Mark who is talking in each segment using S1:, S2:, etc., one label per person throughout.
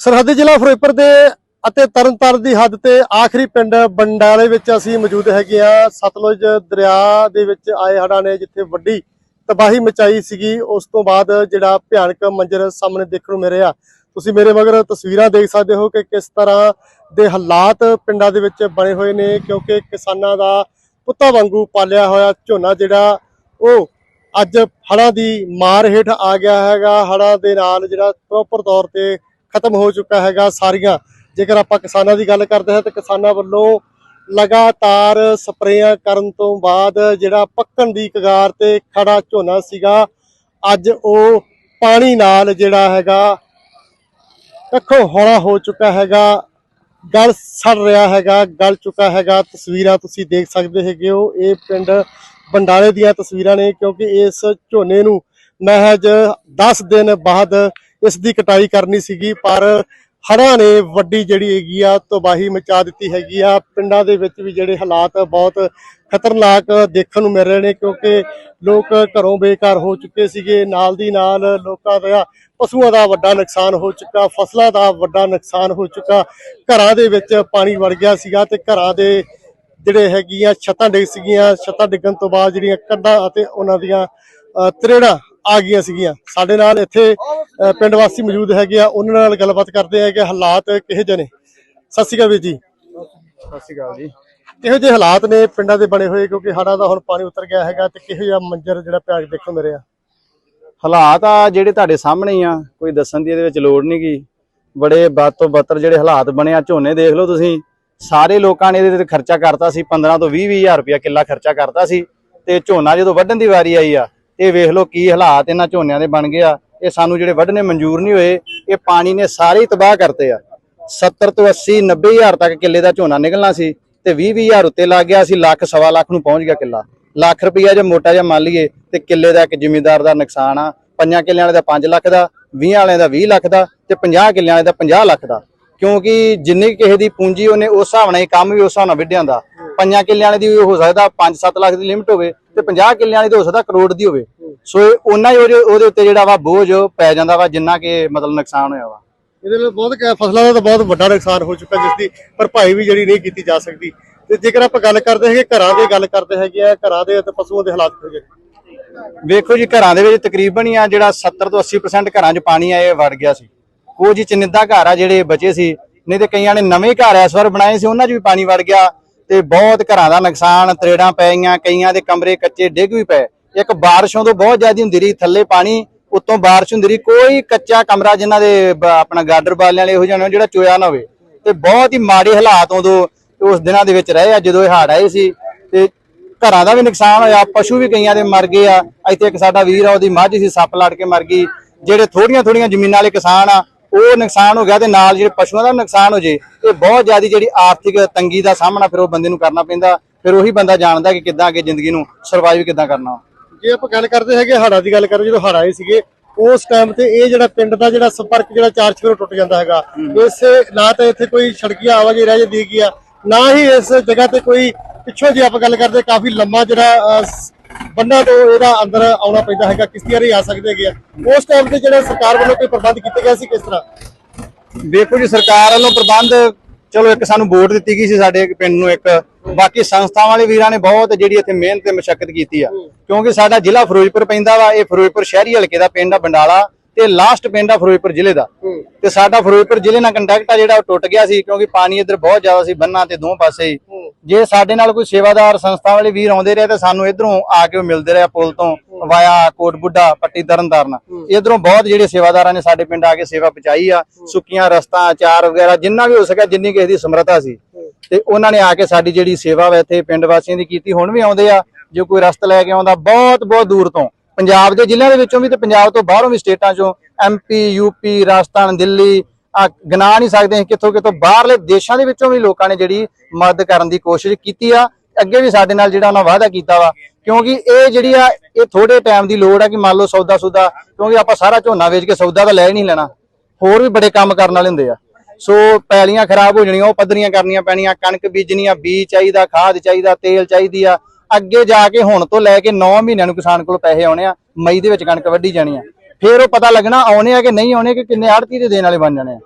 S1: ਸਰਹੱਦੀ ਜ਼ਿਲ੍ਹਾ ਫਿਰੋਜ਼ਪੁਰ ਦੇ ਅਤੇ ਤਰਨਤਾਰਨ ਦੀ ਹੱਦ ਤੇ ਆਖਰੀ ਪਿੰਡ ਬੰਡਾਲੇ ਵਿੱਚ ਅਸੀਂ ਮੌਜੂਦ ਹੈਗੇ ਆ ਸਤਲੁਜ ਦਰਿਆ ਦੇ ਵਿੱਚ ਆਏ ਹੜ੍ਹਾਂ ਨੇ ਜਿੱਥੇ ਵੱਡੀ ਤਬਾਹੀ ਮਚਾਈ ਸੀਗੀ, ਉਸ ਤੋਂ ਬਾਅਦ ਜਿਹੜਾ ਭਿਆਨਕ ਮੰਜ਼ਰ ਸਾਹਮਣੇ ਦੇਖਣ ਨੂੰ ਮਿਲਿਆ ਤੁਸੀਂ ਮੇਰੇ ਮਗਰ ਤਸਵੀਰਾਂ ਦੇਖ ਸਕਦੇ ਹੋ ਕਿ ਕਿਸ ਤਰ੍ਹਾਂ ਦੇ ਹਾਲਾਤ ਪਿੰਡਾਂ ਦੇ ਵਿੱਚ ਬਣੇ ਹੋਏ ਨੇ, ਕਿਉਂਕਿ ਕਿਸਾਨਾਂ ਦਾ ਪੁੱਤਾਂ ਵਾਂਗੂ ਪਾਲਿਆ ਹੋਇਆ ਝੋਨਾ ਜਿਹੜਾ, ਉਹ ਅੱਜ ਹੜ੍ਹਾਂ ਦੀ ਮਾਰ ਹੇਠ ਆ ਗਿਆ ਹੈਗਾ। ਹੜ੍ਹਾਂ ਦੇ ਨਾਲ ਜਿਹੜਾ ਪ੍ਰੋਪਰ ਤੌਰ ਤੇ ਖਤਮ ਹੋ ਚੁੱਕਾ ਹੈਗਾ ਸਾਰੀਆਂ। ਜੇਕਰ ਆਪਾਂ ਕਿਸਾਨਾਂ ਦੀ ਗੱਲ ਕਰਦੇ ਹਾਂ ਤਾਂ ਕਿਸਾਨਾਂ ਵੱਲੋਂ ਲਗਾਤਾਰ ਸਪਰੇਆਂ ਕਰਨ ਤੋਂ ਬਾਅਦ ਜਿਹੜਾ ਪੱਕਣ ਦੀ ਕਗਾਰ ਤੇ ਖੜਾ ਝੋਨਾ ਸੀਗਾ, ਅੱਜ ਉਹ ਪਾਣੀ ਨਾਲ ਜਿਹੜਾ ਹੈਗਾ ਕੱਖੋਂ ਹੌਲਾ ਹੋ ਚੁੱਕਾ ਹੈਗਾ। ਗਲ ਸੜ ਰਿਹਾ ਹੈਗਾ, ਗਲ ਚੁੱਕਾ ਹੈਗਾ। ਤਸਵੀਰਾਂ ਤੁਸੀਂ ਦੇਖ ਸਕਦੇ ਹੈਗੇ ਹੋ। ਇਹ ਪਿੰਡ ਬੰਡਾਲੇ ਦੀਆਂ ਤਸਵੀਰਾਂ ਨੇ ਕਿਉਂਕਿ ਇਸ ਝੋਨੇ ਨੂੰ ਮਹਿਜ 10 ਦਿਨ ਬਾਅਦ ਇਸ ਦੀ ਕਟਾਈ ਕਰਨੀ ਸੀਗੀ ਪਰ ਹੜ੍ਹਾਂ ਨੇ ਵੱਡੀ ਜਿਹੜੀ ਹੈਗੀ ਆ ਤਬਾਹੀ ਮਚਾ ਦਿੱਤੀ ਹੈਗੀ ਆ। ਪਿੰਡਾਂ ਦੇ ਵਿੱਚ ਵੀ ਜਿਹੜੇ ਹਾਲਾਤ ਬਹੁਤ ਖਤਰਨਾਕ ਦੇਖਣ ਨੂੰ ਮਿਲ ਰਹੇ ਨੇ ਕਿਉਂਕਿ ਲੋਕ ਘਰੋਂ ਬੇਕਾਰ ਹੋ ਚੁੱਕੇ ਸੀਗੇ। ਨਾਲ ਦੀ ਨਾਲ ਲੋਕਾਂ ਦਾ ਪਸ਼ੂਆਂ ਦਾ ਵੱਡਾ ਨੁਕਸਾਨ ਹੋ ਚੁੱਕਾ ਫਸਲਾਂ ਦਾ ਵੱਡਾ ਨੁਕਸਾਨ ਹੋ ਚੁੱਕਾ। ਘਰਾਂ ਦੇ ਵਿੱਚ ਪਾਣੀ ਵੜ ਗਿਆ ਸੀਗਾ ਤੇ ਘਰਾਂ ਦੇ ਜਿਹੜੇ ਹੈਗੀਆਂ ਛੱਤਾਂ ਡਿੱਗ ਸੀਗੀਆਂ। ਛੱਤਾਂ ਡਿੱਗਣ ਤੋਂ ਬਾਅਦ ਜਿਹੜੀਆਂ ਕੰਧਾਂ ਅਤੇ ਉਹਨਾਂ ਦੀਆਂ ਅ, ਤਰੇੜਾਂ ਆ ਗਈਆਂ ਸੀਗੀਆਂ। ਸਾਡੇ ਨਾਲ ਇੱਥੇ ਪਿੰਡ ਵਾਸੀ ਮੌਜੂਦ ਹੈਗੇ ਆ। ਉਹਨਾਂ ਨਾਲ ਗੱਲਬਾਤ ਕਰਦੇ ਆ। ਕਿ ਹਾਲਾਤ ਕਿਹੋ ਜਿਹੇ ਨੇ? ਸਤਿ ਸ਼੍ਰੀ ਅਕਾਲ ਵੀਰ ਜੀ।
S2: ਸਤਿ ਸ਼੍ਰੀ ਅਕਾਲ ਜੀ।
S1: ਕਿਹੋ ਜਿਹੇ ਹਾਲਾਤ ਨੇ ਪਿੰਡਾਂ ਦੇ ਬਣੇ ਹੋਏ? ਕਿਉਂਕਿ ਹੜ੍ਹਾਂ ਦਾ ਹੁਣ ਪਾਣੀ ਉਤਰ ਗਿਆ ਹੈਗਾ ਤੇ ਕਿਹੋ ਜਿਹਾ ਮੰਜ਼ਰ ਜਿਹੜਾ ਪਿਆ ਦੇਖੋ ਮੇਰੇ ਆ
S2: ਹਾਲਾਤ ਆ ਜਿਹੜੇ ਤੁਹਾਡੇ ਸਾਹਮਣੇ ਆ। ਕੋਈ ਦੱਸਣ ਦੀ ਇਹਦੇ ਵਿੱਚ ਲੋੜ ਨਹੀਂ ਗੀ। ਬੜੇ ਬਦ ਤੋਂ ਬੱਤਰ ਜਿਹੜੇ ਹਾਲਾਤ ਬਣੇ ਆ ਝੋਨੇ ਦੇਖ ਲਓ ਤੁਸੀਂ। ਸਾਰੇ ਲੋਕਾਂ ਨੇ ਇਹਦੇ ਤੇ ਖਰਚਾ ਕਰਤਾ ਸੀ। 15 ਤੋਂ 20 ਹਜ਼ਾਰ ਰੁਪਇਆ ਕਿੱਲਾ ਖਰਚਾ ਕਰਤਾ ਸੀ। ਤੇ ਝੋਨਾ ਜਦੋਂ ਵੱਢਣ ਦੀ ਵਾਰੀ ਆਈ ਆ ਇਹ ਵੇਖ ਲਓ ਕੀ ਹਾਲਾਤ ਇਹਨਾਂ ਝੋਨਿਆਂ ਦੇ ਬਣ ਗਏ ਆ। ਇਹ ਸਾਨੂੰ ਜਿਹੜੇ ਵੱਢਣੇ ਮਨਜ਼ੂਰ ਨਹੀਂ ਹੋਏ, ਇਹ ਪਾਣੀ ਨੇ ਸਾਰੇ ਤਬਾਹ ਕਰਤੇ ਆ। 70 ਤੋਂ 80 90 ਹਜ਼ਾਰ ਤੱਕ ਕਿੱਲੇ ਦਾ ਝੋਨਾ ਨਿਕਲਣਾ ਸੀ ਤੇ 20 ਹਜ਼ਾਰ ਉੱਤੇ ਲੱਗ ਗਿਆ ਸੀ, ਲੱਖ, ਸਵਾ ਲੱਖ ਨੂੰ ਪਹੁੰਚ ਗਿਆ ਕਿੱਲਾ। ਲੱਖ ਰੁਪਈਆ ਜੇ ਮੋਟਾ ਜਿਹਾ ਮੰਨ ਲਈਏ ਤੇ ਕਿੱਲੇ ਦਾ ਇੱਕ ਜ਼ਿਮੀਂਦਾਰ ਦਾ ਨੁਕਸਾਨ ਆ। ਪੰਜਾਂ ਕਿੱਲਿਆਂ ਵਾਲੇ ਦਾ 5 ਲੱਖ ਦਾ 20 ਵਾਲਿਆਂ ਦਾ 20 ਲੱਖ ਦਾ ਤੇ 50 ਕਿੱਲਿਆਂ ਵਾਲੇ ਦਾ 50 ਲੱਖ ਦਾ। ਕਿਉਂਕਿ ਜਿੰਨੀ ਕਿਸੇ ਦੀ ਪੂੰਜੀ ਉਹਨੇ ਉਸ ਹਿਸਾਬ ਨਾਲ ਹੀ ਕੰਮ ਵੀ ਉਸ ਹਿਸਾਬ ਨਾਲ ਵਿੱਢਿਆਂ ਦਾ ਪੰਜਾਂ ਕਿੱਲਿਆਂ ਵਾਲੇ ਦੀ ਹੋ ਸਕਦਾ 5-7 ਲੱਖ ਦੀ ਲਿਮਟ ਹੋਵੇ ਤੇ 50 ਕਿੱਲਿਆਂ ਵਾਲੀ ਦੀ ਹੋ ਸਕਦਾ ਕਰੋੜ ਦੀ ਹੋਵੇ। ਸੋ ਉਹਨਾਂ ਹੀ ਉਹਦੇ ਉਹਦੇ ਉੱਤੇ ਜਿਹੜਾ ਵਾ ਬੋਝ ਪੈ ਜਾਂਦਾ ਵਾ ਜਿੰਨਾ ਕਿ ਮਤਲਬ ਨੁਕਸਾਨ ਹੋਇਆ ਵਾ।
S1: ਇਹਦੇ ਨਾਲ ਬਹੁਤ ਫਸਲਾਂ ਦਾ ਤਾਂ ਬਹੁਤ ਵੱਡਾ ਨੁਕਸਾਨ ਹੋ ਚੁੱਕਾ ਜਿਸ ਦੀ ਭਰਪਾਈ ਵੀ ਜਿਹੜੀ ਨਹੀਂ ਕੀਤੀ ਜਾ ਸਕਦੀ। ਤੇ ਜੇਕਰ ਆਪਾਂ ਗੱਲ ਕਰਦੇ ਹੈਗੇ ਘਰਾਂ ਦੀ ਗੱਲ ਕਰਦੇ ਹੈਗੇ ਆ ਘਰਾਂ ਦੇ ਅਤੇ ਪਸ਼ੂਆਂ ਦੇ ਹਾਲਾਤ ਜਿਹੇ? ਨੇ?
S2: ਵੇਖੋ ਜੀ ਘਰਾਂ ਦੇ ਵਿੱਚ ਤਕਰੀਬਨ ਹੀ ਆ ਜਿਹੜਾ 70 ਤੋਂ 80% ਘਰਾਂ 'ਚ ਪਾਣੀ ਆਏ ਵੜ ਗਿਆ ਸੀ। ਕੁਝ ਹੀ ਚਿੰਨਿਦਾ ਘਰ ਆ ਜਿਹੜੇ ਬਚੇ ਸੀ ਨਹੀਂ ਤੇ ਕਈਆਂ ਨੇ ਨਵੇਂ ਘਰ ਇਸ ਵਾਰ ਬਣਾਏ ਸੀ ਉਹਨਾਂ 'ਚ ਵੀ ਪਾਣੀ ਵੜ ਗਿਆ। ਤੇ ਬਹੁਤ ਘਰਾਂ ਦਾ ਨੁਕਸਾਨ, ਤਰੇੜਾਂ ਪੈ ਗਈਆਂ, ਕਈਆਂ ਦੇ ਕਮਰੇ ਕੱਚੇ ਡਿੱਗ ਵੀ ਪਏ। ਇੱਕ ਬਾਰਿਸ਼ੋਂ ਤੋਂ ਬਹੁਤ ਜ਼ਿਆਦਾ ਹੁੰਦੀ ਰਹੀ ਥੱਲੇ ਪਾਣੀ, ਉੱਤੋਂ ਬਾਰਿਸ਼ ਹੁੰਦੀ ਰਹੀ। ਕੋਈ ਕੱਚਾ ਕਮਰਾ ਜਿਨ੍ਹਾਂ ਦੇ ਆਪਣਾ ਗਾਰਡਰ ਬਾਲਿਆਂ ਵਾਲੇ ਇਹੋ ਜਿਹੇ ਜਿਹੜਾ ਚੋਇਆ ਨਾ ਹੋਵੇ। ਤੇ ਬਹੁਤ ਹੀ ਮਾੜੇ ਹਾਲਾਤ ਉਦੋਂ ਉਸ ਦਿਨਾਂ ਦੇ ਵਿੱਚ ਰਹੇ ਆ, ਜਦੋਂ ਇਹ ਹੜ ਆਏ ਸੀ। ਤੇ ਘਰਾਂ ਦਾ ਵੀ ਨੁਕਸਾਨ ਹੋਇਆ, ਪਸ਼ੂ ਵੀ ਕਈਆਂ ਦੇ ਮਰ ਗਏ ਆ। ਇੱਥੇ ਇੱਕ ਸਾਡਾ ਵੀਰ ਆ, ਉਹਦੀ ਮੱਝ ਸੀ, ਸੱਪ ਲੜ ਕੇ ਮਰ ਗਈ। ਜਿਹੜੇ ਥੋੜੀਆਂ ਥੋੜੀਆਂ ਜ਼ਮੀਨਾਂ ਵਾਲੇ ਕਿਸਾਨ ਆ ਉਹ ਨੁਕਸਾਨ ਹੋ ਗਿਆ ਤੇ ਨਾਲ ਜਿਹੜੇ ਪਸ਼ੂਆਂ ਦਾ ਨੁਕਸਾਨ ਹੋ ਜੇ ਇਹ ਬਹੁਤ ਜ਼ਿਆਦਾ ਜਿਹੜੀ ਆਰਥਿਕ ਤੰਗੀ ਦਾ ਸਾਹਮਣਾ ਫਿਰ ਉਹ ਬੰਦੇ ਨੂੰ ਕਰਨਾ ਪੈਂਦਾ ਫਿਰ ਉਹੀ ਬੰਦਾ ਜਾਣਦਾ ਕਿ ਕਿੱਦਾਂ ਅੱਗੇ ਜ਼ਿੰਦਗੀ ਨੂੰ ਸਰਵਾਈਵ ਕਿੱਦਾਂ ਕਰਨਾ।
S1: ਜੇ ਆਪਾਂ ਗੱਲ ਕਰਦੇ ਹੈਗੇ ਹੜ੍ਹਾਂ ਦੀ ਗੱਲ ਕਰਾਂ ਜਦੋਂ ਹੜ੍ਹ ਆਏ ਸੀਗੇ ਉਸ ਟਾਈਮ ਤੇ ਇਹ ਜਿਹੜਾ ਪਿੰਡ ਦਾ ਜਿਹੜਾ ਸੰਪਰਕ ਜਿਹੜਾ ਚਾਰ ਚਫੇਰੋਂ ਟੁੱਟ ਜਾਂਦਾ ਹੈਗਾ ਇਸ ਨਾ ਤਾਂ ਇੱਥੇ ਕੋਈ ਸੜਕੀਆਂ ਆਵਾਜਾਈ ਰਹਿ ਜਾਂਦੀ ਹੈਗੀ ਆ ਨਾ ਹੀ ਇਸ ਜਗ੍ਹਾ ਤੇ ਕੋਈ ਪਿੱਛੋਂ ਜੇ ਆਪਾਂ ਗੱਲ ਕਰਦੇ ਕਾਫੀ ਲੰਮਾ ਜਿਹੜਾ ਬੰਨਾ ਤੋਂ ਇਹਦਾ ਅੰਦਰ ਆਉਣਾ ਪੈਂਦਾ ਹੈਗਾ ਕਿਸ਼ਤੀਆਂ ਰਹੀ ਆ ਸਕਦੇ ਹੈਗੇ ਉਸ ਟਾਈਮ ਤੇ ਜਿਹੜਾ ਸਰਕਾਰ ਵੱਲੋਂ ਕੋਈ ਪ੍ਰਬੰਧ ਕੀਤੇ ਗਏ ਸੀ ਕਿਸ ਤਰ੍ਹਾਂ?
S2: ਵੇਖੋ ਜੀ ਸਰਕਾਰ ਵੱਲੋਂ ਪ੍ਰਬੰਧ ਚਲੋ ਇੱਕ ਸਾਨੂੰ ਵੋਟ ਦਿੱਤੀ ਗਈ ਸੀ ਸਾਡੇ ਇੱਕ ਪਿੰਡ ਨੂੰ ਇੱਕ ਬਾਕੀ ਸੰਸਥਾਵਾਂ ਵਾਲੇ ਵੀਰਾਂ ਨੇ ਬਹੁਤ ਜਿਹੜੀ ਇੱਥੇ ਮਿਹਨਤ ਤੇ ਮਸ਼ੱਕਤ ਕੀਤੀ ਆ। ਕਿਉਂਕਿ ਸਾਡਾ ਜ਼ਿਲ੍ਹਾ ਫਿਰੋਜ਼ਪੁਰ ਪੈਂਦਾ ਵਾ ਇਹ ਫਿਰੋਜ਼ਪੁਰ ਸ਼ਹਿਰੀ ਹਲਕੇ ਦਾ ਪਿੰਡ ਆ ਬੰਡਾਲਾ। ਤੇ ਲਾਸਟ ਪਿੰਡ ਆ ਫਿਰੋਜ਼ਪੁਰ ਜ਼ਿਲ੍ਹੇ ਦਾ। ਤੇ ਸਾਡਾ ਫਿਰੋਜ਼ਪੁਰ ਜ਼ਿਲ੍ਹੇ ਨਾਲ ਕੰਟੈਕਟ ਆ ਜਿਹੜਾ ਉਹ ਟੁੱਟ ਗਿਆ ਸੀ ਕਿਉਂਕਿ ਪਾਣੀ ਇੱਧਰ ਬਹੁਤ ਜ਼ਿਆਦਾ ਸੀ ਬੰਨਾਂ ਤੇ ਦੋਵੇਂ ਪਾਸੇ ਹੀ। ਜੇ ਸਾਡੇ ਨਾਲ ਕੋਈ ਸੇਵਾਦਾਰ ਸੰਸਥਾ ਵਾਲੇ ਵੀਰ ਆਉਂਦੇ ਰਹੇ ਤਾਂ ਸਾਨੂੰ ਇਧਰੋਂ ਆ ਕੇ ਉਹ ਮਿਲਦੇ ਰਹੇ ਪੁਲ ਤੋਂ ਵਾਇਆ ਕੋਟ ਬੁੱਢਾ ਪੱਟੀ ਤਰਨਤਾਰਨ। ਇਧਰੋਂ ਬਹੁਤ ਜਿਹੜੇ ਸੇਵਾਦਾਰਾਂ ਨੇ ਸਾਡੇ ਪਿੰਡ ਆ ਕੇ ਸੇਵਾ ਪਹੁੰਚਾਈ ਆ। ਸੁੱਕੀਆਂ ਰਸਤਾ ਅਚਾਰ ਵਗੈਰਾ ਜਿੰਨਾ ਵੀ ਹੋ ਸਕਿਆ ਜਿੰਨੀ ਕਿਸੇ ਦੀ ਸਮਰੱਥਾ ਸੀ। ਤੇ ਉਹਨਾਂ ਨੇ ਆ ਕੇ ਸਾਡੀ ਜਿਹੜੀ ਸੇਵਾ ਵਾ ਇੱਥੇ ਪਿੰਡ ਵਾਸੀਆਂ ਦੀ ਕੀਤੀ। ਹੁਣ ਵੀ ਆਉਂਦੇ ਆ। ਜੋ ਕੋਈ ਰਸਤਾ ਲੈ ਕੇ ਆਉਂਦਾ ਬਹੁਤ ਬਹੁਤ ਦੂਰ ਤੋਂ। ਪੰਜਾਬ ਦੇ ਜ਼ਿਲ੍ਹਿਆਂ ਦੇ ਵਿੱਚੋਂ ਵੀ ਤੇ ਪੰਜਾਬ ਤੋਂ ਬਾਹਰੋਂ ਵੀ ਸਟੇਟਾਂ ਚੋਂ ਐਮਪੀ ਯੂਪੀ ਰਾਜਸਥਾਨ, ਦਿੱਲੀ, ਆ ਗਿਣਾ ਨਹੀਂ ਸਕਦੇ ਕਿੱਥੋਂ ਕਿੱਥੋਂ, ਬਾਹਰਲੇ ਦੇਸ਼ਾਂ ਦੇ ਵਿੱਚੋਂ ਵੀ ਲੋਕਾਂ ਨੇ ਜਿਹੜੀ ਮਦਦ ਕਰਨ ਦੀ ਕੋਸ਼ਿਸ਼ ਕੀਤੀ ਆ। ਅੱਗੇ ਵੀ ਸਾਡੇ ਨਾਲ ਜਿਹੜਾ ਉਹਨਾਂ ਵਾਅਦਾ ਕੀਤਾ ਵਾ, ਕਿਉਂਕਿ ਇਹ ਜਿਹੜੀ ਆ, ਇਹ ਥੋੜੇ ਟਾਈਮ ਦੀ ਲੋੜ ਆ ਕਿ ਮੰਨ ਲਓ ਸੌਦਾ ਸੌਦਾ ਕਿਉਂਕਿ ਆਪਾਂ ਸਾਰਾ ਝੋਨਾ ਵੇਚ ਕੇ ਸੌਦਾ ਤਾਂ ਲੈ ਹੀ ਨਹੀਂ ਲੈਣਾ। ਹੋਰ ਵੀ ਬੜੇ ਕੰਮ ਕਰਨ ਵਾਲੇ ਹੁੰਦੇ ਆ। ਸੋ ਪੈਲੀਆਂ ਖਰਾਬ ਹੋ ਜਾਣੀਆਂ, ਉਹ ਪੱਧਰੀਆਂ ਕਰਨੀਆਂ ਪੈਣੀਆਂ, ਕਣਕ ਬੀਜਣੀ ਬੀਜ ਚਾਹੀਦਾ, ਖਾਦ ਚਾਹੀਦਾ, ਤੇਲ ਚਾਹੀਦੀ ਆ। ਅੱਗੇ ਜਾ ਕੇ ਹੁਣ ਤੋਂ ਲੈ ਕੇ 9 ਮਹੀਨਿਆਂ ਨੂੰ ਕਿਸਾਨ ਕੋਲ ਪੈਸੇ ਆਉਣੇ ਆ, ਮਈ ਦੇ ਵਿੱਚ ਕਣਕ ਵੱਢੀ ਜਾਣੀ ਆ। ਫਿਰ ਉਹ ਪਤਾ ਲੱਗਣਾ ਆਉਣੇ ਆ ਕਿ ਨਹੀਂ ਆਉਣੇ, ਕਿ ਕਿੰਨੇ ਆੜਤੀ ਦੇ ਦੇਣ ਵਾਲੇ ਬਣ ਜਾਣੇ ਆ।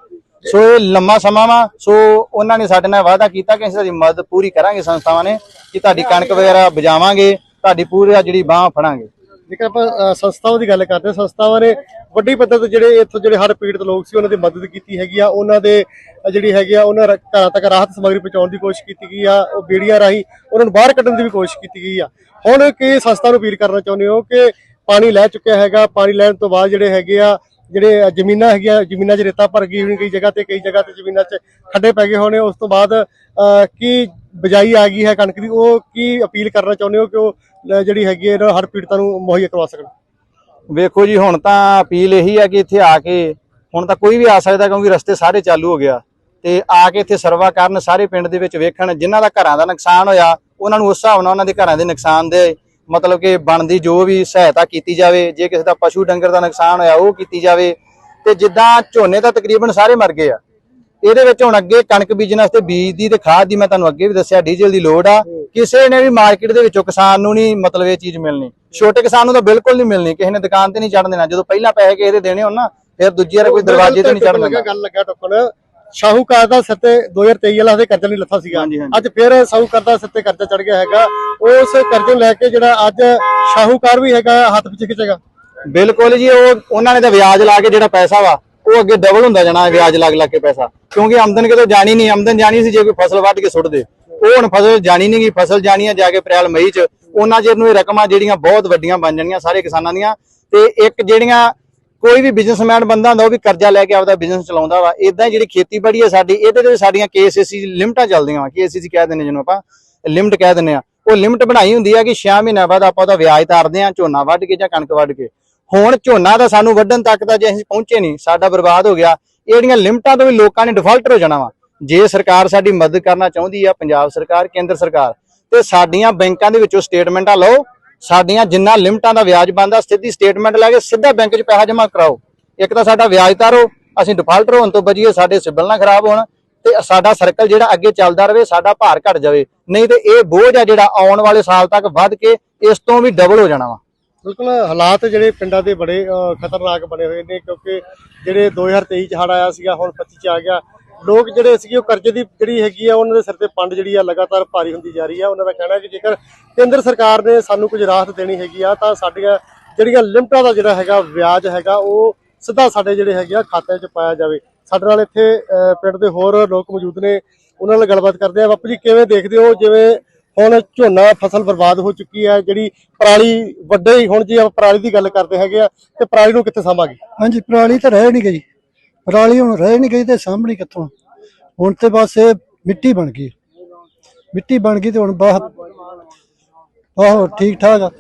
S2: ਸੋ ਇਹ ਲੰਮਾ ਸਮਾਂ ਵਾ, ਸੋ ਉਹਨਾਂ ਨੇ ਸਾਡੇ ਨਾਲ ਵਾਅਦਾ ਕੀਤਾ ਕਿ ਅਸੀਂ ਤੁਹਾਡੀ ਮਦਦ ਪੂਰੀ ਕਰਾਂਗੇ ਸੰਸਥਾਵਾਂ ਨੇ, ਕਿ ਤੁਹਾਡੀ ਕਣਕ ਵਗੈਰਾ ਬਜਾਵਾਂਗੇ, ਤੁਹਾਡੀ ਪੂਰੀ ਜਿਹੜੀ ਬਾਹ ਫੜਾਂਗੇ।
S1: ਜੇਕਰ ਆਪਾਂ ਅ, ਸੰਸਥਾਵਾਂ ਦੀ ਗੱਲ ਕਰਦੇ ਹਾਂ ਸੰਸਥਾਵਾਂ ਨੇ ਵੱਡੀ ਪੱਧਰ ਤੇ ਜਿਹੜੇ ਇੱਥੋਂ ਜਿਹੜੇ ਹਰ ਪੀੜਤ ਲੋਕ ਸੀ ਉਹਨਾਂ ਦੀ ਮਦਦ ਕੀਤੀ ਹੈਗੀ ਆ। ਉਹਨਾਂ ਦੇ ਅ, ਜਿਹੜੀ ਹੈਗੀ ਆ ਉਹਨਾਂ ਰ- ਘਰਾਂ ਤੱਕ ਰਾਹਤ ਸਮੱਗਰੀ ਪਹੁੰਚਾਉਣ ਦੀ ਕੋਸ਼ਿਸ਼ ਕੀਤੀ ਗਈ ਆ। ਉਹ ਬੇੜੀਆਂ ਰਾਹੀਂ ਉਹਨਾਂ ਨੂੰ ਬਾਹਰ ਕੱਢਣ ਦੀ ਵੀ ਕੋਸ਼ਿਸ਼ ਕੀਤੀ ਗਈ ਆ। ਹੁਣ ਕੀ ਸੰਸਥਾ ਨੂੰ ਅਪੀਲ ਕਰਨਾ ਚਾਹੁੰਦੇ ਹੋ ਕਿ ਪਾਣੀ ਲੈ ਚੁੱਕਿਆ ਹੈਗਾ? ਪਾਣੀ ਲੈਣ ਤੋਂ ਬਾਅਦ ਜਿਹੜੇ ਹੈਗੇ ਆ ਜਿਹੜੇ ਜ਼ਮੀਨਾਂ ਹੈਗੀਆਂ ਜ਼ਮੀਨਾਂ 'ਚ ਰੇਤਾ ਭਰ ਗਈ ਹੋਣੀ ਕਈ ਜਗ੍ਹਾ ਤੇ ਕਈ ਜਗ੍ਹਾ ਤੇ ਜ਼ਮੀਨਾਂ 'ਚ ਖੱਡੇ ਪੈ ਗਏ ਹੋਣੇ। ਉਸ ਤੋਂ ਬਾਅਦ ਅ, ਕੀ ਬਜਾਈ ਆ ਗਈ ਹੈ ਕਣਕ ਦੀ? ਉਹ ਕੀ ਅਪੀਲ ਕਰਨਾ ਚਾਹੁੰਦੇ ਹੋ ਕਿ ਉਹ ਜਿਹੜੀ ਹੈਗੀ ਹੈ ਹਰ ਪੀੜਤਾਂ ਨੂੰ ਮੁਹੱਈਆ ਕਰਵਾ ਸਕਣ।
S2: ਵੇਖੋ ਜੀ, ਹੁਣ ਤਾਂ ਅਪੀਲ ਇਹੀ ਹੈ ਕਿ ਇੱਥੇ ਆ ਕੇ, ਹੁਣ ਤਾਂ ਕੋਈ ਵੀ ਆ ਸਕਦਾ ਕਿਉਂਕਿ ਰਸਤੇ ਸਾਰੇ ਚਾਲੂ ਹੋ ਗਿਆ। ਤੇ ਆ ਕੇ ਇੱਥੇ ਸਰਵਾ ਕਰਨ ਸਾਰੇ ਪਿੰਡ ਦੇ ਵਿੱਚ ਵੇਖਣ, ਜਿਨ੍ਹਾਂ ਦਾ ਘਰਾਂ ਦਾ ਨੁਕਸਾਨ ਹੋਇਆ, ਉਹਨਾਂ ਨੂੰ ਉਸ ਹਿਸਾਬ ਨਾਲ ਉਹਨਾਂ ਦੇ ਘਰਾਂ ਦੇ ਨੁਕਸਾਨ ਦੇ ਮਤਲਬ ਕਿ ਬਣਦੀ ਜੋ ਵੀ ਸਹਾਇਤਾ ਕੀਤੀ ਜਾਵੇ, ਜੇ ਕਿਸੇ ਦਾ ਪਸ਼ੂ ਡੰਗਰ ਦਾ ਨੁਕਸਾਨ ਹੋਇਆ, ਉਹ ਕੀਤੀ ਜਾਵੇ। ਤੇ ਜਿੱਦਾਂ ਝੋਨੇ ਤਾਂ ਤਕਰੀਬਨ ਸਾਰੇ ਮਰ ਗਏ ਆ। ਇਹਦੇ ਵਿੱਚ ਹੁਣ ਅੱਗੇ ਕਣਕ ਬੀਜਣ ਵਾਸਤੇ ਬੀਜ ਦੀ ਤੇ ਖਾਦ ਦੀ ਮੈਂ ਤੁਹਾਨੂੰ ਅੱਗੇ ਵੀ ਦੱਸਿਆ ਡੀਜ਼ਲ ਦੀ ਲੋੜ ਆ। ਕਿਸੇ ਨੇ ਵੀ ਮਾਰਕੀਟ ਦੇ ਵਿੱਚੋਂ ਕਿਸਾਨ ਨੂੰ ਨਹੀਂ ਮਤਲਬ ਇਹ ਚੀਜ਼ ਮਿਲਣੀ। ਛੋਟੇ ਕਿਸਾਨ ਨੂੰ ਤਾਂ ਬਿਲਕੁਲ ਨਹੀਂ ਮਿਲਣੀ ਕਿਸੇ ਨੇ ਦੁਕਾਨ ਤੇ ਨਹੀਂ ਚੜਨ ਦੇਣਾ। ਜਦੋਂ ਪਹਿਲਾਂ ਪੈਸੇ ਕਿਸੇ ਦੇ ਦੇਣੇ ਹੋਣ ਨਾ ਫਿਰ ਦੂਜੀ ਵਾਰ ਕੋਈ ਦਰਵਾਜ਼ੇ ਤੇ ਨਹੀਂ ਚੜਨ
S1: ਲੱਗਾ ਗੱਲ ਲੱਗਾ ਟੁੱਕਣ ਸ਼ਾਹੂਕਾਰ ਦਾ ਸਿਰ ਤੇ 2023 ਵਾਲਾ ਦੇ ਕਰਜ਼ਾ ਨਹੀਂ ਲੱਥਾ ਸੀਗਾ। ਅੱਜ ਫਿਰ ਸ਼ਾਹੂਕਾਰ ਦਾ ਸਿਰ ਤੇ ਕਰਜ਼ਾ ਚੜ ਗਿਆ ਹੈਗਾ। ਉਸ ਕਰਜ਼ੇ ਲੈ ਕੇ ਜਿਹੜਾ ਅੱਜ ਸ਼ਾਹੂਕਾਰ ਵੀ ਹੈਗਾ ਹੱਥ ਪਿੱਛੇ ਖਿੱਚੇਗਾ।
S2: ਬਿਲਕੁਲ ਜੀ ਉਹ ਉਹਨਾਂ ਨੇ ਤਾਂ ਵਿਆਜ ਲਾ ਕੇ ਜਿਹੜਾ ਪੈਸਾ ਵਾ ਉਹ ਅੱਗੇ ਡਬਲ ਹੁੰਦਾ ਜਾਣਾ ਵਿਆਜ ਲੱਗ ਲੱਗ ਕੇ ਪੈਸਾ। ਕਿਉਂਕਿ ਆਮਦਨ ਕਿਤੇ ਜਾਣੀ ਨਹੀਂ, ਆਮਦਨ ਜਾਣੀ ਸੀ ਜੇ ਕੋਈ ਫਸਲ ਵੱਢ ਕੇ ਸੁੱਟ ਦੇ। ਉਹ ਹੁਣ ਫਸਲ ਜਾਣੀ ਨਹੀਂ ਗਈ ਫਸਲ ਜਾਣੀ ਆ ਜਾ ਕੇ ਅਪ੍ਰੈਲ, ਮਈ ਚ। ਉਹਨਾਂ ਚਿਰ ਨੂੰ ਇਹ ਰਕਮਾਂ ਜਿਹੜੀਆਂ ਬਹੁਤ ਵੱਡੀਆਂ ਬਣ ਜਾਣੀਆਂ ਸਾਰੇ ਕਿਸਾਨਾਂ ਦੀਆਂ। ਤੇ ਇੱਕ ਜਿਹੜੀਆਂ ਕੋਈ ਵੀ ਬਿਜ਼ਨਸਮੈਨ ਬੰਦਾ ਹੁੰਦਾ, ਉਹ ਵੀ ਕਰਜ਼ਾ ਲੈ ਕੇ ਆਪਦਾ ਬਿਜ਼ਨਸ ਚਲਾਉਂਦਾ ਵਾ। ਇਦਾਂ ਜਿਹੜੀ ਖੇਤੀਬਾੜੀ ਹੈ ਸਾਡੀ, ਇਹਦੇ ਤੇ ਸਾਡੀਆਂ ਕੇਐਸਸੀ ਲਿਮਟਾਂ ਚੱਲਦੀਆਂ ਵਾ। ਕੇਐਸਸੀ ਕਹਿ ਦਿੰਦੇ ਜਿਹਨੂੰ ਆਪਾਂ, ਲਿਮਟ ਕਹਿ ਦਿੰਦੇ ਆ। ਉਹ ਲਿਮਟ ਬਣਾਈ ਹੁੰਦੀ ਆ ਕਿ 6 ਮਹੀਨਿਆਂ ਬਾਅਦ ਆਪਾਂ ਉਹਦਾ ਵਿਆਜ ਤਾਰਦੇ ਆ, ਝੋਨਾ ਵੱਢ ਕੇ ਜਾਂ ਕਣਕ ਵੱਢ ਕੇ। ਹੁਣ ਝੋਨਾ ਦਾ ਸਾਨੂੰ ਵੱਢਣ ਤੱਕ ਤਾਂ ਜੇ ਅਸੀਂ ਪਹੁੰਚੇ ਨਹੀਂ, ਸਾਡਾ ਬਰਬਾਦ ਹੋ ਗਿਆ। ਇਹ ਜਿਹੜੀਆਂ ਲਿਮਟਾਂ ਤੋਂ ਵੀ ਲੋਕਾਂ ਨੇ ਡਿਫਾਲਟਰ ਹੋ ਜਾਣਾ ਵਾ। ਜੇ ਸਰਕਾਰ ਸਾਡੀ ਮਦਦ ਕਰਨਾ ਚਾਹੁੰਦੀ ਆ, ਪੰਜਾਬ ਸਰਕਾਰ, ਕੇਂਦਰ ਸਰਕਾਰ, ਤੇ ਸਾਡੀਆਂ ਬੈਂਕਾਂ ਦੇ ਵਿੱਚੋਂ ਸਟੇਟਮੈਂਟਾਂ ਲਓ। ਸਾਡੀਆਂ ਜਿੰਨਾ ਲਿਮਟਾਂ ਦਾ ਵਿਆਜ ਬੰਦਾ ਸਿੱਧੀ ਸਟੇਟਮੈਂਟ ਲੈ ਕੇ ਸਿੱਧਾ ਬੈਂਕ 'ਚ ਪੈਸਾ ਜਮ੍ਹਾਂ ਕਰਾਓ। ਇੱਕ ਤਾਂ ਸਾਡਾ ਵਿਆਜ ਤਾਰੋ ਅਸੀਂ ਡਿਫਾਲਟਰ ਹੋਣ ਤੋਂ ਬਚੀਏ, ਸਾਡੇ ਸਿਬਲ ਨਾ ਖਰਾਬ ਹੋਣ, ਤੇ ਸਾਡਾ ਸਰਕਲ ਜਿਹੜਾ ਅੱਗੇ ਚੱਲਦਾ ਰਹੇ ਸਾਡਾ ਭਾਰ ਘਟ ਜਾਵੇ। ਨਹੀਂ ਤੇ ਇਹ ਬੋਝ ਆ ਜਿਹੜਾ ਆਉਣ ਵਾਲੇ ਸਾਲ ਤੱਕ ਵੱਧ ਕੇ ਇਸ ਤੋਂ ਵੀ ਡਬਲ ਹੋ ਜਾਣਾ ਵਾ।
S1: ਬਿਲਕੁਲ ਹਾਲਾਤ ਜਿਹੜੇ ਪਿੰਡਾਂ ਦੇ ਬੜੇ ਖਤਰਨਾਕ ਬਣੇ ਹੋਏ ਨੇ ਕਿਉਂਕਿ ਜਿਹੜੇ 2023 ਚ ਹੜ ਆਇਆ ਸੀਗਾ, ਹੁਣ 25 ਚ ਆ ਗਿਆ। ਲੋਕ ਜਿਹੜੇ ਸੀਗੇ ਉਹ ਕਰਜ਼ੇ ਦੀ ਜਿਹੜੀ ਹੈਗੀ ਆ, ਉਹਨਾਂ ਦੇ ਸਿਰ ਤੇ ਪੰਡ ਜਿਹੜੀ ਆ ਲਗਾਤਾਰ ਭਾਰੀ ਹੁੰਦੀ ਜਾ ਰਹੀ ਆ। ਉਹਨਾਂ ਦਾ ਕਹਿਣਾ ਹੈ ਕਿ ਜੇਕਰ ਕੇਂਦਰ ਸਰਕਾਰ ਨੇ ਸਾਨੂੰ ਕੁਝ ਰਾਹਤ ਦੇਣੀ ਹੈਗੀ ਆ, ਤਾਂ ਸਾਡੀਆਂ ਜਿਹੜੀਆਂ ਲਿਮਟਾਂ ਦਾ ਜਿਹੜਾ ਹੈਗਾ ਵਿਆਜ ਹੈਗਾ, ਉਹ ਸਿੱਧਾ ਸਾਡੇ ਜਿਹੜੇ ਹੈਗੇ ਆ ਖਾਤਿਆਂ 'ਚ ਪਾਇਆ ਜਾਵੇ। ਸਾਡੇ ਨਾਲ ਇੱਥੇ ਪਿੰਡ ਦੇ ਹੋਰ ਲੋਕ ਮੌਜੂਦ ਨੇ, ਉਹਨਾਂ ਨਾਲ ਗੱਲਬਾਤ ਕਰਦੇ ਆ। ਬਾਪੂ ਜੀ, ਕਿਵੇਂ ਦੇਖਦੇ ਹੋ? ਜਿਵੇਂ ਹੁਣ ਝੋਨਾ ਫਸਲ ਬਰਬਾਦ ਹੋ ਚੁੱਕੀ ਹੈ ਜਿਹੜੀ ਪਰਾਲੀ ਵੱਡੇ ਹੀ ਹੁਣ ਜੇ ਆਪਾਂ ਪਰਾਲੀ ਦੀ ਗੱਲ ਕਰਦੇ ਹੈਗੇ ਆ ਤੇ ਪਰਾਲੀ ਨੂੰ ਕਿੱਥੇ ਸਾਂਭਾਂਗੇ?
S3: ਹਾਂਜੀ ਪਰਾਲੀ ਤਾਂ ਰਹਿ ਨਹੀਂ ਗਈ। ਪਰਾਲੀ ਹੁਣ ਰਹਿ ਨਹੀਂ ਗਈ ਤੇ ਸਾਹਮਣੇ ਕਿੱਥੋਂ? ਹੁਣ ਤੇ ਬਸ ਇਹ ਮਿੱਟੀ ਬਣ ਗਈ। ਮਿੱਟੀ ਬਣ ਗਈ ਤੇ ਹੁਣ ਬਹੁਤ ਬਹੁਤ ਠੀਕ ਠਾਕ ਆ।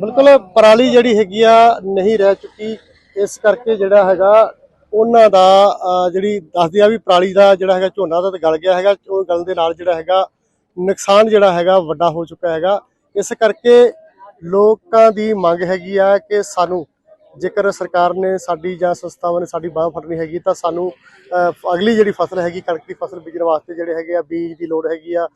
S1: ਬਿਲਕੁਲ ਪਰਾਲੀ ਜਿਹੜੀ ਹੈਗੀ ਆ ਨਹੀਂ ਰਹਿ ਚੁੱਕੀ। ਇਸ ਕਰਕੇ ਜਿਹੜਾ ਹੈਗਾ ਉਹਨਾਂ ਦਾ ਜਿਹੜੀ ਦੱਸਦੀ ਆ ਵੀ ਪਰਾਲੀ ਦਾ ਜਿਹੜਾ ਹੈਗਾ ਝੋਨਾ ਦਾ ਤਾਂ ਗਲ ਗਿਆ ਹੈਗਾ ਉਹ ਗਲਣ ਦੇ ਨਾਲ ਜਿਹੜਾ ਹੈਗਾ ਨੁਕਸਾਨ ਜਿਹੜਾ ਹੈਗਾ ਵੱਡਾ ਹੋ ਚੁੱਕਾ ਹੈਗਾ। ਇਸ ਕਰਕੇ ਲੋਕਾਂ ਦੀ ਮੰਗ ਹੈਗੀ ਆ ਕਿ ਸਾਨੂੰ ਜੇਕਰ ਸਰਕਾਰ ਨੇ ਸਾਡੀ ਜਾਂ ਸੰਸਥਾਵਾਂ ਨੇ ਸਾਡੀ ਬਾਹ ਫੜਨੀ ਹੈਗੀ ਤਾਂ ਸਾਨੂੰ ਅਗਲੀ ਜਿਹੜੀ ਫਸਲ ਹੈਗੀ, ਕਣਕ ਦੀ ਫਸਲ ਬੀਜਣ ਵਾਸਤੇ ਜਿਹੜੇ ਹੈਗੇ ਆ, ਬੀਜ ਦੀ ਲੋੜ ਹੈਗੀ ਆ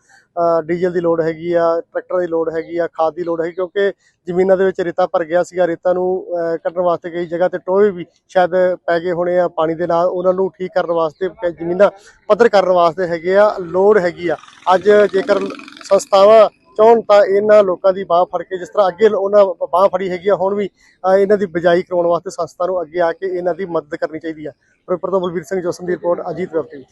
S1: ਡੀਜ਼ਲ ਦੀ ਲੋੜ ਹੈਗੀ ਆ, ਟਰੈਕਟਰ ਦੀ ਲੋੜ ਹੈਗੀ ਆ, ਖਾਦ ਦੀ ਲੋੜ ਹੈਗੀ, ਕਿਉਂਕਿ ਜ਼ਮੀਨਾਂ ਦੇ ਵਿੱਚ ਰੇਤਾ ਭਰ ਗਿਆ ਸੀਗਾ, ਰੇਤਾ ਨੂੰ ਕੱਢਣ ਵਾਸਤੇ ਕਈ ਜਗ੍ਹਾ ਤੇ ਟੋਏ ਵੀ ਸ਼ਾਇਦ ਪੈ ਗਏ ਹੋਣੇ ਆ ਪਾਣੀ ਦੇ ਨਾਲ, ਉਹਨਾਂ ਨੂੰ ਠੀਕ ਕਰਨ ਵਾਸਤੇ ਕਈ ਜ਼ਮੀਨਾਂ ਪੱਧਰ ਕਰਨ ਵਾਸਤੇ ਹੈਗੇ ਆ, ਲੋੜ ਹੈਗੀ ਆ। ਅੱਜ ਜੇਕਰ ਸੰਸਥਾਵਾਂ ਚਾਹੁਣ ਤਾਂ ਇਹਨਾਂ ਲੋਕਾਂ ਦੀ ਬਾਹ ਫੜ ਕੇ ਜਿਸ ਤਰ੍ਹਾਂ ਅੱਗੇ ਉਹਨਾਂ ਬਾਹ ਫੜੀ ਹੈਗੀ ਆ, ਹੁਣ ਵੀ ਇਹਨਾਂ ਦੀ ਬਜਾਈ ਕਰਾਉਣ ਵਾਸਤੇ ਸੰਸਥਾ ਨੂੰ ਅੱਗੇ ਆ ਕੇ ਇਹਨਾਂ ਦੀ ਮਦਦ ਕਰਨੀ ਚਾਹੀਦੀ ਆ। ਫਿਰੋਜ਼ਪੁਰ ਤੋਂ ਬਲਵੀਰ ਸਿੰਘ ਜੋਸਨ ਦੀ ਰਿਪੋਰਟ, ਅਜੀਤ ਵੈਬ ਟੀਵੀ।